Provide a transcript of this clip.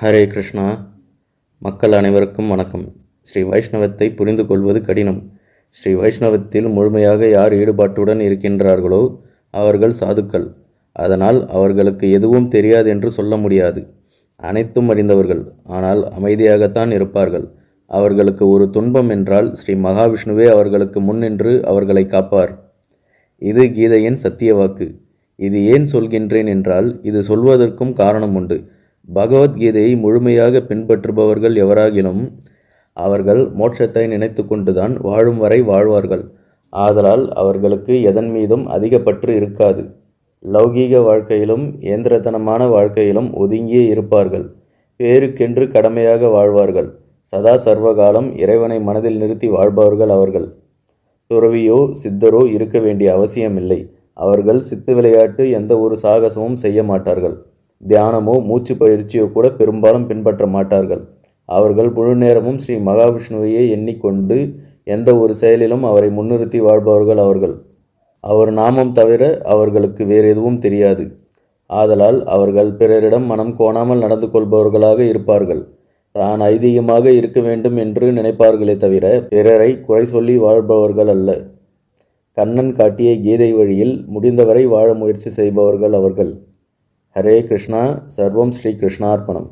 ஹரே கிருஷ்ணா. மக்கள் அனைவருக்கும் வணக்கம். ஸ்ரீ வைஷ்ணவத்தை புரிந்து கொள்வது கடினம். ஸ்ரீ வைஷ்ணவத்தில் முழுமையாக யார் ஈடுபாட்டுடன் இருக்கின்றார்களோ அவர்கள் சாதுக்கள். அதனால் அவர்களுக்கு எதுவும் தெரியாது என்று சொல்ல முடியாது. அனைத்தும் அறிந்தவர்கள். ஆனால் அமைதியாகத்தான் இருப்பார்கள். அவர்களுக்கு ஒரு துன்பம் என்றால் ஸ்ரீ மகாவிஷ்ணுவே அவர்களுக்கு முன்னின்று அவர்களை காப்பார். இது கீதையின் சத்திய வாக்கு. இது ஏன் சொல்கின்றேன் என்றால் இது சொல்வதற்கும் காரணம் உண்டு. பகவத்கீதையை முழுமையாக பின்பற்றுபவர்கள் எவராகிலும் அவர்கள் மோட்சத்தை நினைத்து கொண்டுதான் வாழும் வரை வாழ்வார்கள். ஆதலால் அவர்களுக்கு எதன் மீதும் அதிக பற்று இருக்காது. லௌகீக வாழ்க்கையிலும் இயந்திரத்தனமான வாழ்க்கையிலும் ஒதுங்கியே இருப்பார்கள். பேருக்கென்று கடமையாக வாழ்வார்கள். சதா சர்வகாலம் இறைவனை மனதில் நிறுத்தி வாழ்பவர்கள் அவர்கள். துறவியோ சித்தரோ இருக்க வேண்டிய அவசியமில்லை. அவர்கள் சித்து விளையாட்டு எந்த ஒரு சாகசமும் செய்ய மாட்டார்கள். தியானமோ மூச்சு பயிற்சியோ கூட பெரும்பாலும் பின்பற்ற மாட்டார்கள். அவர்கள் முழு நேரமும் ஸ்ரீ மகாவிஷ்ணுவையே எண்ணிக்கொண்டு எந்த ஒரு செயலிலும் அவரை முன்னிறுத்தி வாழ்பவர்கள் அவர்கள். அவர் நாமம் தவிர அவர்களுக்கு வேறு எதுவும் தெரியாது. ஆதலால் அவர்கள் பிறரிடம் மனம் கோணாமல் நடந்து கொள்பவர்களாக இருப்பார்கள். தான் ஐதீகமாக இருக்க வேண்டும் என்று நினைப்பார்களே தவிர பிறரை குறை சொல்லி வாழ்பவர்கள் அல்ல. கண்ணன் காட்டிய கீதை வழியில் முடிந்தவரை வாழ முயற்சி செய்பவர்கள் அவர்கள். ஹரே கிருஷ்ணா சர்வம் ஸ்ரீ கிருஷ்ணார்ப்பணம்.